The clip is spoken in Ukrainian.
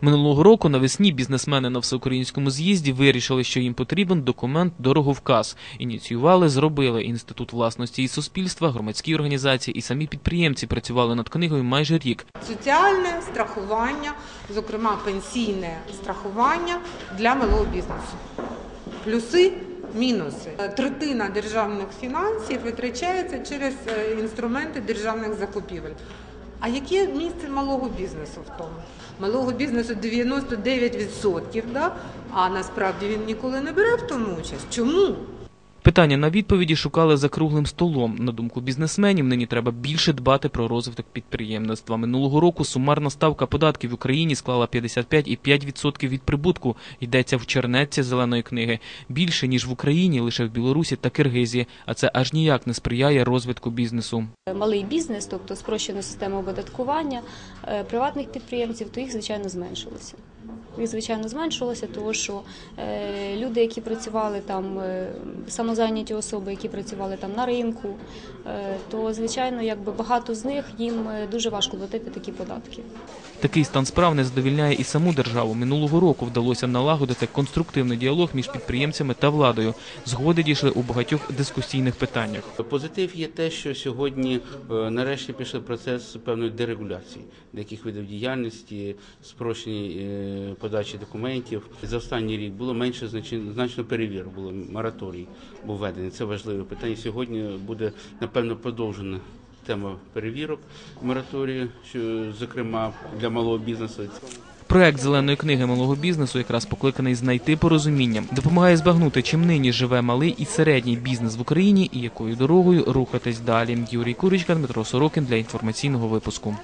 Минулого року навесні бізнесмени на всеукраїнському з'їзді вирішили, що їм потрібен документ дороговказ. Ініціювали, зробили інститут власності і суспільства, громадські організації і самі підприємці працювали над книгою майже рік. Соціальне страхування, зокрема пенсійне страхування для малого бізнесу. Плюси, мінуси. Третина державних фінансів витрачається через е, інструменти державних закупівель. А яке місце малого бізнесу в тому? Малого бізнесу 99%, да? а насправді він ніколи не бере в тому участь. Чому? Питання на відповіді шукали за круглим столом. На думку бізнесменів, нині треба більше дбати про розвиток підприємництва. Минулого року сумарна ставка податків в Україні склала 55,5% від прибутку. Йдеться в чернетці зеленої книги. Більше ніж в Україні, лише в Білорусі та Киргизії. А це аж ніяк не сприяє розвитку бізнесу. малий бізнес, тобто спрощена система оподаткування е, приватних підприємців, то їх звичайно зменшилося. Їх звичайно зменшилося, тому що е, люди, які працювали там, е, самозайняті особи, які працювали там на ринку, е, то звичайно, якби багато з них їм дуже важко платити такі податки. Такий стан справ не задовільняє і саму державу. Минулого року вдалося налагодити конструктивний діалог між підприємцями та владою. Згоди дійшли у багатьох дискусійних питаннях. Позитив є те, що сьогодні нарешті пішов процес певної дерегуляції деяких видів діяльності, спрощені е, подачі документів. За останній рік було менше значно, перевірок, було мораторій був введений. Це важливе питання. Сьогодні буде напевно продовжена. Тема перевірок мораторію, що зокрема для малого бізнесу. Проект зеленої книги малого бізнесу якраз покликаний знайти порозуміння, допомагає збагнути, чим нині живе малий і середній бізнес в Україні і якою дорогою рухатись далі. Юрій Куричка, Дмитро Сорокін для інформаційного випуску.